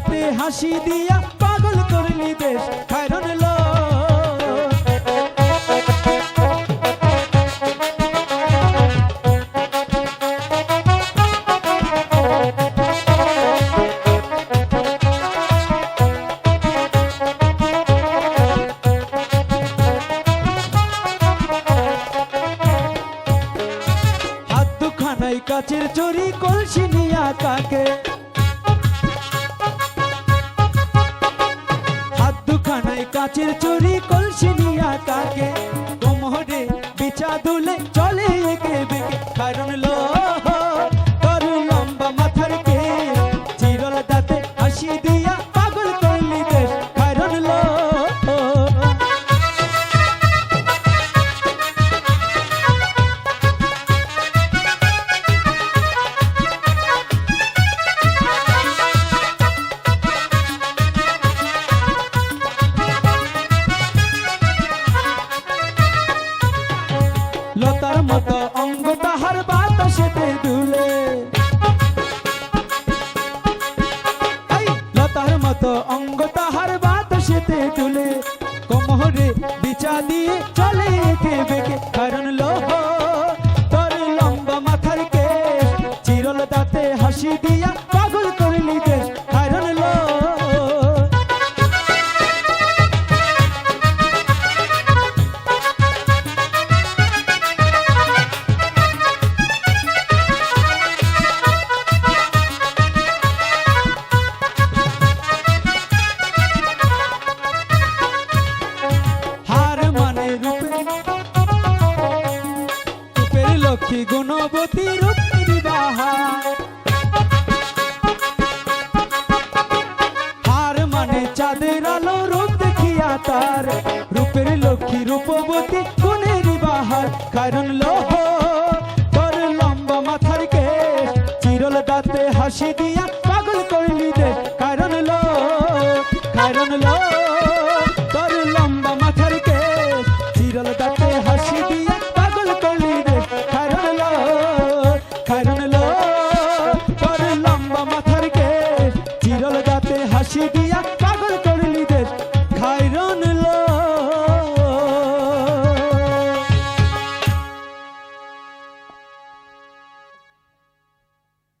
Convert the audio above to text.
দাঁতে হাসি দিয়া পাগল করলি দেশ খায়রন লো কাচের চুরি কলসি নিয়া কাকে হাত দুখানাই কাচের চুরি কলসি নিয়া কাকে কোমরে বিচা দুলে চলে একে লতার মতো অঙ্গ তাহার বাতাসেতে দুলে। লতার মতো অঙ্গ তাহার বাতাসেতে দুলে। কোমরে বিচা দিয়ে চলে একে বেকে, কারণ লোহ লক্ষ্মী গুণবতী রূপের বাহার হার মানে চাঁদের আলো, রূপ দেখিয়া তার। রূপের লক্ষ্মী রূপবতী গুণের বাহার কারণ লোহ তোর লম্বা মাথার কেশ, চিরল দাঁতে হাসি দিয়া পাগল করলি দে। কারণ লো কারণ লো she.